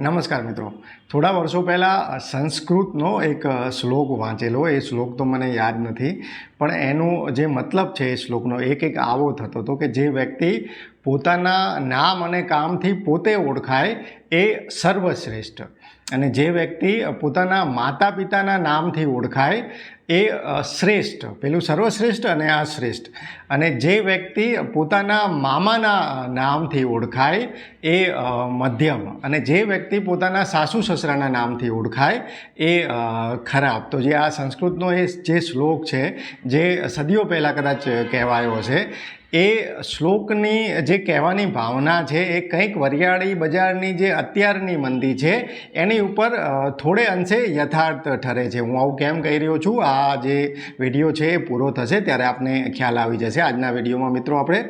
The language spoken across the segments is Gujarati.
નમસ્કાર મિત્રો. થોડા વર્ષો પહેલાં સંસ્કૃતનો એક શ્લોક વાંચેલો. એ શ્લોક તો મને યાદ નથી. પણ એનો જે મતલબ છે એ શ્લોકનો એક એક આવો થતો હતો કે જે વ્યક્તિ પોતાના નામ અને કામથી પોતે ઓળખાય એ સર્વશ્રેષ્ઠ. અને જે વ્યક્તિ પોતાના માતા પિતાના નામથી ઓળખાય એ શ્રેષ્ઠ. પેલું સર્વશ્રેષ્ઠ અને આ શ્રેષ્ઠ. અને જે વ્યક્તિ પોતાના મામાના નામથી ઓળખાય એ મધ્યમ. અને જે વ્યક્તિ પોતાના સાસુ સસરાના નામથી ઓળખાય એ ખરાબ. તો જે આ સંસ્કૃતનો એ જે શ્લોક છે, જે સદીઓ પહેલાં કદાચ કહેવાયો છે એ શ્લોકની જે કહેવાની ભાવના છે, એ કંઈક વરિયાળી બજારની જે અત્યારની મંદી છે, એની ઉપર થોડે અંશે યથાર્થ ઠરે છે. હું આવું કેમ કહી રહ્યો છું? આ જે વીડિયો છે એ પૂરો થશે ત્યારે આપને ખ્યાલ આવી જશે. આજના વિડીયોમાં મિત્રો આપણે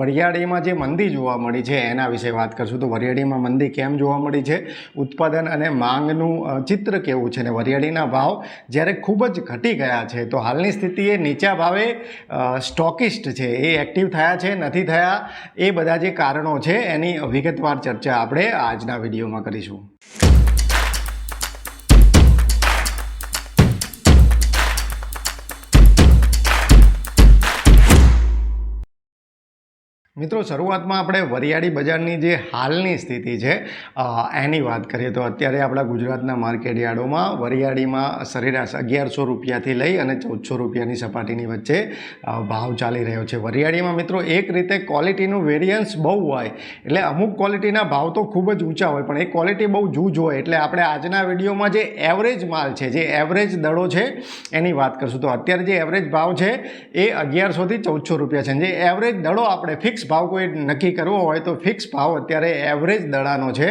વરિયાળીમાં જે મંદી જોવા મળી છે એના વિશે વાત કરશું. તો વરિયાળીમાં મંદી કેમ જોવા મળી છે? ઉત્પાદન અને માંગનું ચિત્ર કેવું છે? ને વરિયાળીના ભાવ જ્યારે ખૂબ જ ઘટી ગયા છે, તો હાલની સ્થિતિએ નીચા ભાવે સ્ટોકિસ્ટ છે. એ એક્ટિવ થયા છે, નથી થયા, એ બધા જે કારણો છે, એની વિગતવાર ચર્ચા આપણે આજના વિડીયોમાં કરીશું. મિત્રો, શરૂઆતમાં આપણે વરિયાળી બજારની જે હાલની સ્થિતિ છે એની વાત કરીએ તો અત્યારે આપણા ગુજરાતના માર્કેટ યાર્ડોમાં વરિયાળીમાં સરેરાશ અગિયારસો રૂપિયાથી લઈ અને ચૌદસો રૂપિયાની સપાટીની વચ્ચે ભાવ ચાલી રહ્યો છે. વરિયાળીમાં મિત્રો, એક રીતે ક્વોલિટીનું વેરિયન્સ બહુ હોય, એટલે અમુક ક્વોલિટીના ભાવ તો ખૂબ જ ઊંચા હોય, પણ એ ક્વોલિટી બહુ જૂજ હોય, એટલે આપણે આજના વિડીયોમાં જે એવરેજ માલ છે, જે એવરેજ દડો છે, એની વાત કરશું. તો અત્યારે જે એવરેજ ભાવ છે, એ અગિયારસોથી ચૌદસો રૂપિયા છે. જે એવરેજ દડો આપણે ફિક્સ ભાવ કોઈ નક્કી કરવો હોય તો ફિક્સ ભાવ અત્યારે એવરેજ દડાનો છે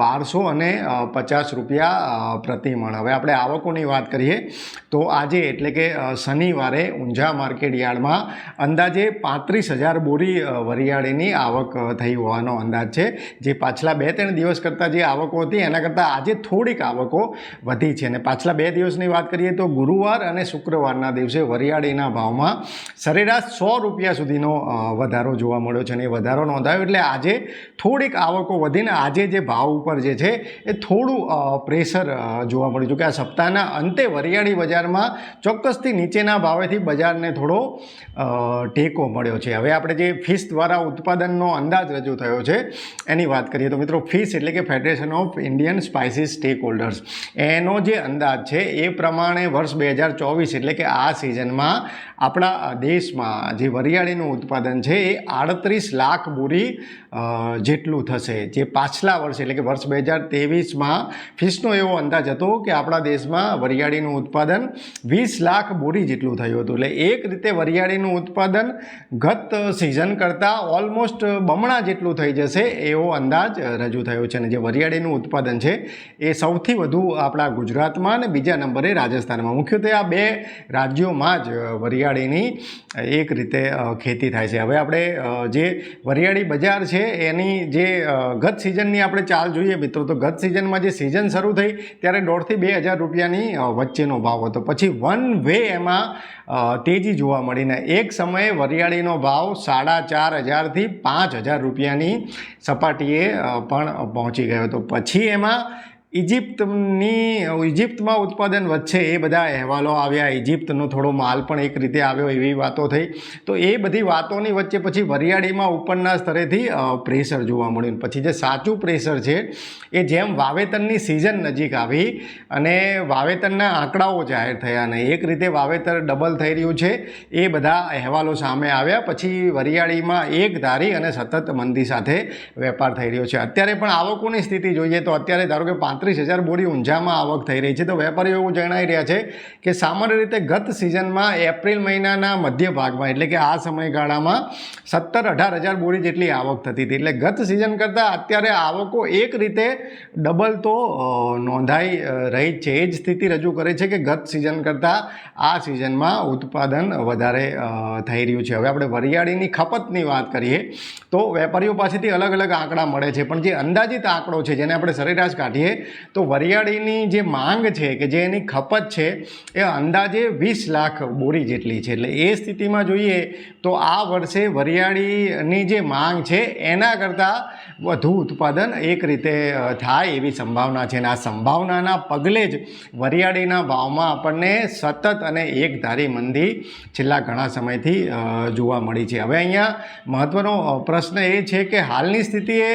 બારસો અને પચાસ રૂપિયા પ્રતિ મણ હવે આપણે આવકોની વાત કરીએ તો આજે એટલે કે શનિવારે ઊંઝા માર્કેટ યાર્ડમાં અંદાજે પાંત્રીસ હજાર બોરી વરિયાળીની આવક થઈ હોવાનો અંદાજ છે. જે પાછલા બે ત્રણ દિવસ કરતાં જે આવકો હતી એના કરતાં આજે થોડીક આવકો વધી છે. અને પાછલા બે દિવસની વાત કરીએ તો ગુરુવાર અને શુક્રવારના દિવસે વરિયાળીના ભાવમાં સરેરાશ સો રૂપિયા સુધીનો વધારો જોવા મળ્યો છે અને એ વધારો નોંધાયો. એટલે આજે થોડીક આવકો વધીને આજે જે ભાવ ઉપર જે છે એ થોડું પ્રેશર જોવા મળ્યું. છે કે આ સપ્તાહના અંતે વરિયાળી બજારમાં ચોક્કસથી નીચેના ભાવેથી બજારને થોડો ટેકો મળ્યો છે. હવે આપણે જે ફિશ દ્વારા ઉત્પાદનનો અંદાજ રજૂ થયો છે એની વાત કરીએ તો મિત્રો ફિશ એટલે કે federation of Indian spices stakeholders. એનો જે અંદાજ છે એ પ્રમાણે વર્ષ બે હજાર ચોવીસ એટલે કે આ સિઝનમાં આપણા દેશમાં જે વરિયાળીનું ઉત્પાદન છે એ આડત્રીસ લાખ બોરી જેટલું થશે. જે પાછલા વર્ષે, એટલે કે વર્ષ બે હજાર ત્રેવીસમાં ફિશનો એવો અંદાજ હતો કે આપણા દેશમાં વરિયાળીનું ઉત્પાદન વીસ લાખ બોરી જેટલું થયું હતું. એટલે એક રીતે વરિયાળીનું ઉત્પાદન ગત સિઝન કરતાં ઓલમોસ્ટ બમણા જેટલું થઈ જશે એવો અંદાજ રજૂ થયો છે. અને જે વરિયાળીનું ઉત્પાદન છે એ સૌથી વધુ આપણા ગુજરાતમાં અને બીજા નંબરે રાજસ્થાનમાં. મુખ્યત્વે આ બે રાજ્યોમાં જ વરિયાળીની એક રીતે ખેતી થાય છે. હવે આપણે જે વરિયાળી બજાર છે, એની જે ગત સિઝનની આપણે ચાલ જોઈએ મિત્રો, તો ગત સિઝનમાં જે સિઝન શરૂ થઈ, ત્યારે દોઢથી બે હજાર રૂપિયાની વચ્ચેનો ભાવ હતો. પછી વન વે એમાં તેજી જોવા મળીને એક સમયે વરિયાળીનો ભાવ સાડા ચાર હજારથી પાંચ હજાર રૂપિયાની સપાટીએ પણ પહોંચી ગયો હતો. પછી એમાં ઇજિપ્તની ઇજિપ્તમાં ઉત્પાદન વચ્ચે એ બધા અહેવાલો આવ્યા. ઇજિપ્તનો થોડો માલ પણ એક રીતે આવ્યો એવી વાતો થઈ. તો એ બધી વાતોની વચ્ચે પછી વરિયાળીમાં ઉપરના સ્તરેથી પ્રેશર જોવા મળ્યું. પછી જે સાચું પ્રેશર છે, એ જેમ વાવેતરની સિઝન નજીક આવી અને વાવેતરના આંકડાઓ જાહેર થયા અને એક રીતે વાવેતર ડબલ થઈ રહ્યું છે, એ બધા અહેવાલો સામે આવ્યા. પછી વરિયાળીમાં એક ધારી અને સતત મંદી સાથે વેપાર થઈ રહ્યો છે. અત્યારે પણ આવકોની સ્થિતિ જોઈએ તો અત્યારે ધારો કે પાંત્રીસ હજાર બોરી ઊંઝામાં આવક થઈ રહી છે. તો વેપારીઓ એવું જણાઈ રહ્યા છે કે સામાન્ય રીતે ગત સિઝનમાં એપ્રિલ મહિનાના મધ્ય ભાગમાં, એટલે કે આ સમયગાળામાં સત્તર અઢાર હજાર બોરી જેટલી આવક થતી હતી. એટલે ગત સિઝન કરતાં અત્યારે આવકો એક રીતે ડબલ તો નોંધાઈ રહી છે. એ જ સ્થિતિ રજૂ કરે છે કે ગત સિઝન કરતાં આ સિઝનમાં ઉત્પાદન વધારે થઈ રહ્યું છે. હવે આપણે વરિયાળીની ખપતની વાત કરીએ તો વેપારીઓ પાસેથી અલગ અલગ આંકડા મળે છે. પણ જે અંદાજિત આંકડો છે, જેને આપણે સરેરાશ કાઢીએ તો વરિયાળીની જે માંગ છે કે જે એની ખપત છે, એ અંદાજે વીસ લાખ બોરી જેટલી છે. એટલે એ સ્થિતિમાં જોઈએ તો આ વર્ષે વરિયાળીની જે માંગ છે, એના કરતાં વધુ ઉત્પાદન એક રીતે થાય એવી સંભાવના છે. અને આ સંભાવનાના પગલે જ વરિયાળીના ભાવમાં આપણને સતત અને એકધારી મંદી છેલ્લા ઘણા સમયથી જોવા મળી છે. હવે અહીંયા મહત્ત્વનો પ્રશ્ન એ છે કે હાલની સ્થિતિએ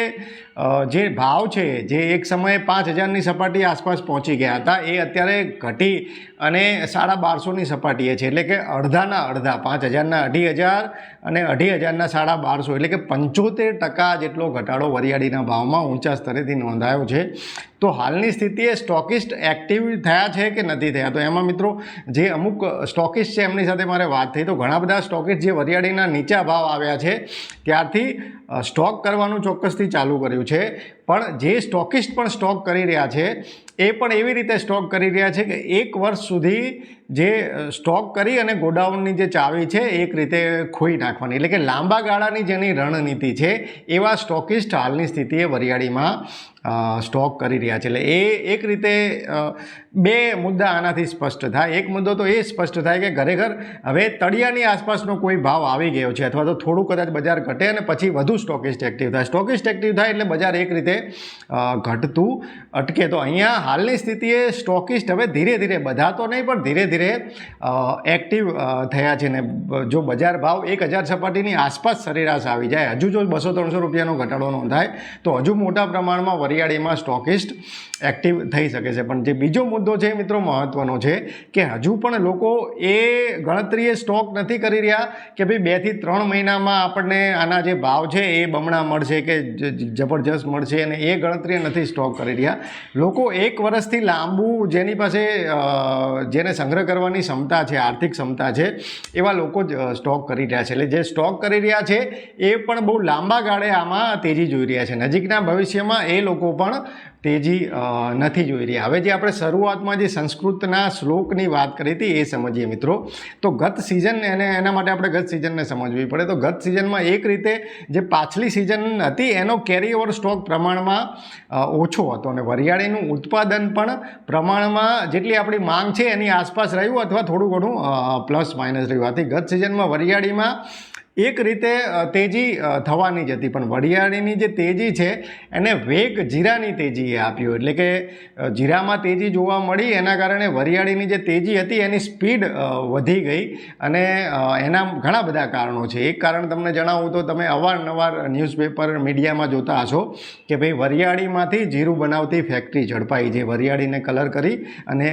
જે ભાવ છે, જે એક સમયે પાંચ હજારની સપાટી આસપાસ પહોંચી ગયા હતા, એ અત્યારે ઘટી અને સાડા બારસોની સપાટીએ છે. એટલે કે અડધાના અડધા, પાંચ હજારના અઢી હજાર અને અઢી હજારના સાડા બારસો. એટલે કે પંચોતેર ટકા જેટલો ઘટાડો વરિયાળીના ભાવમાં ઊંચા સ્તરેથી નોંધાયો છે. તો હાલની સ્થિતિએ સ્ટોકિસ્ટ એક્ટિવ થયા છે કે નથી થયા? તો એમાં મિત્રો, જે અમુક સ્ટોકિસ્ટ છે, એમની સાથે મારે વાત થઈ. તો ઘણા બધા સ્ટોકિસ્ટ જે વરિયાળીના નીચા ભાવ આવ્યા છે, ત્યારથી સ્ટોક કરવાનું ચોક્કસથી ચાલુ કર્યું છે. પણ જે સ્ટોકિસ્ટ પણ સ્ટોક કરી રહ્યા છે, એ પણ એવી રીતે સ્ટોક કરી રહ્યા છે કે એક વર્ષ સુધી જે સ્ટોક કરી અને ગોડાઉનની જે ચાવી છે, એક રીતે ખોઈ નાખવાની. એટલે કે લાંબા ગાળાની જેની રણનીતિ છે, એવા સ્ટોકિસ્ટ હાલની સ્થિતિએ વરિયાળીમાં સ્ટોક કરી રહ્યા છે. એટલે એ એક રીતે બે મુદ્દા આનાથી સ્પષ્ટ થાય. એક મુદ્દો તો એ સ્પષ્ટ થાય કે ઘરે ઘર હવે તળિયાની આસપાસનો કોઈ ભાવ આવી ગયો છે અથવા તો થોડું કદાચ બજાર ઘટે અને પછી વધુ સ્ટોકિસ્ટ એક્ટિવ થાય. સ્ટોકિસ્ટ એક્ટિવ થાય એટલે બજાર એક રીતે ઘટતું અટકે. તો અહીંયા હાલની સ્થિતિએ સ્ટોકિસ્ટ હવે ધીરે ધીરે બધા તો નહીં, પણ ધીરે ધીરે એક્ટિવ થયા છે. ને જો બજાર ભાવ એક હજાર સપાટીની આસપાસ સરેરાશ આવી જાય, હજુ જો બસો ત્રણસો રૂપિયાનો ઘટાડો નોંધાય, તો હજુ મોટા પ્રમાણમાં વરિયાળીમાં સ્ટોકિસ્ટ એક્ટિવ થઈ શકે છે. પણ જે બીજો મુદ્દો છે મિત્રો મહત્ત્વનો છે કે હજુ પણ લોકો એ ગણતરીએ સ્ટોક નથી કરી રહ્યા કે ભાઈ બેથી ત્રણ મહિનામાં આપણને આના જે ભાવ છે એ બમણા મળશે કે જબરજસ્ત મળશે અને એ ગણતરીએ નથી સ્ટોક કરી રહ્યા. લોકો એક વર્ષથી લાંબુ જેની પાસે જેને સંગ્રહ કરવાની ક્ષમતા છે, આર્થિક ક્ષમતા છે, એવા લોકો જ સ્ટોક કરી રહ્યા છે. એટલે જે સ્ટોક કરી રહ્યા છે એ પણ બહુ લાંબા ગાળે આમાં તેજી જોઈ રહ્યા છે. નજીકના ભવિષ્યમાં એ લોકો પણ તેજી નથી જોઈ રહ્યા. હવે જે આપણે શરૂઆતમાં જે સંસ્કૃતના શ્લોકની વાત કરી હતી, એ સમજીએ મિત્રો. તો ગત સિઝન એને એના માટે આપણે ગત સિઝનને સમજવી પડે. તો ગત સિઝનમાં એક રીતે જે પાછલી સિઝન હતી, એનો કેરી ઓવર સ્ટોક પ્રમાણમાં ઓછો હતો અને વરિયાળીનું ઉત્પાદન પણ પ્રમાણમાં જેટલી આપણી માંગ છે, એની આસપાસ રહ્યું અથવા થોડું ઘણું પ્લસ માઇનસ રહ્યું. આથી ગત સિઝનમાં વરિયાળીમાં એક રીતે તેજી થવાની જ હતી. પણ વરિયાળીની જે તેજી છે, એને વેગ જીરાની તેજીએ આપ્યો. એટલે કે જીરામાં તેજી જોવા મળી, એના કારણે વરિયાળીની જે તેજી હતી, એની સ્પીડ વધી ગઈ. અને એના ઘણા બધા કારણો છે. એક કારણ તમને જણાવું તો, તમે અવારનવાર ન્યૂઝપેપર મીડિયામાં જોતા હશો કે ભાઈ વરિયાળીમાંથી જીરું બનાવતી ફેક્ટરી ઝડપાઈ જે વરિયાળીને કલર કરી અને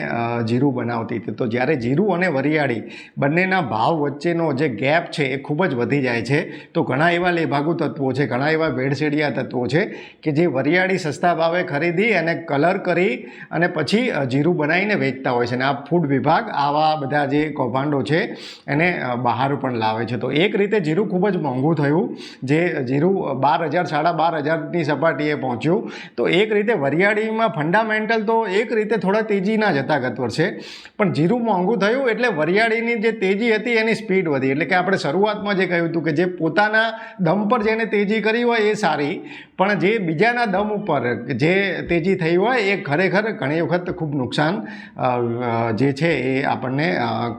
જીરું બનાવતી. તો જ્યારે જીરું અને વરિયાળી બંનેના ભાવ વચ્ચેનો જે ગેપ છે, એ ખૂબ જ વધી જાય છે. તો ઘણા એવા લેભાગુ તત્વો છે, ઘણા એવા ભેળસેડિયા તત્વો છે કે જે વરિયાળી સસ્તા ભાવે ખરીદી અને કલર કરી અને પછી જીરું બનાવીને વેચતા હોય છે. અને આ ફૂડ વિભાગ આવા બધા જે કૌભાંડો છે, એને બહાર પણ લાવે છે. તો એક રીતે જીરું ખૂબ જ મોંઘું થયું, જે જીરું બાર હજાર, સાડા બાર હજારની સપાટીએ પહોંચ્યું. તો એક રીતે વરિયાળીમાં ફંડામેન્ટલ તો એક રીતે થોડા તેજીના જ હતા ગત વર્ષે પણ જીરું મોંઘું થયું એટલે વરિયાળીની જે તેજી હતી એની સ્પીડ વધી. એટલે કે આપણે શરૂઆતમાં જે કહ્યું હતું કે જે પોતાના દમ પર જેને તેજી કરી હોય એ સારી, પણ જે બીજાના દમ ઉપર જે તેજી થઈ હોય એ ખરેખર ઘણી વખત ખૂબ નુકસાન જે છે એ આપણને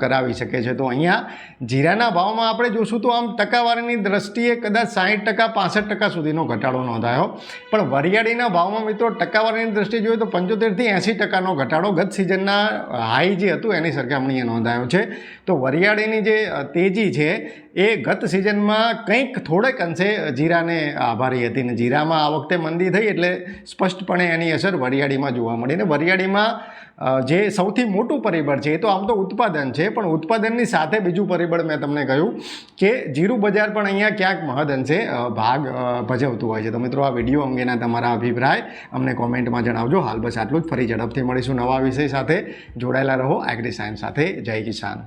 કરાવી શકે છે. તો અહીંયા જીરાના ભાવમાં આપણે જોશું તો આમ ટકાવારીની દ્રષ્ટિએ કદાચ સાહીઠ ટકા, પાસઠ ટકા સુધીનો ઘટાડો નોંધાયો. પણ વરિયાળીના ભાવમાં મિત્રો ટકાવારીની દ્રષ્ટિએ જોઈએ તો પંચોતેરથી એંસી ટકાનો ઘટાડો ગત સિઝનના હાઈ જે હતું એની સરખામણીએ નોંધાયો છે. તો વરિયાળીની જે તેજી છે એ ગત સિઝનમાં કંઈક થોડેક અંશે જીરાને આભારી હતી ને જીરામાં આ વખતે મંદી થઈ એટલે સ્પષ્ટપણે એની અસર વરિયાળીમાં જોવા મળી ને વરિયાળીમાં જે સૌથી મોટું પરિબળ છે એ તો આમ તો ઉત્પાદન છે, પણ ઉત્પાદનની સાથે બીજું પરિબળ મેં તમને કહ્યું કે જીરું બજાર પણ અહીંયા ક્યાંક મહદઅંશે અંશે ભાગ ભજવતું હોય છે. તો મિત્રો આ વીડિયો અંગેના તમારા અભિપ્રાય અમને કોમેન્ટમાં જણાવજો. હાલ બસ આટલું જ. ફરી ઝડપથી મળીશું નવા વિષય સાથે. જોડાયેલા રહો. એગ્રી સાયન્સ સાથે. જય કિસાન.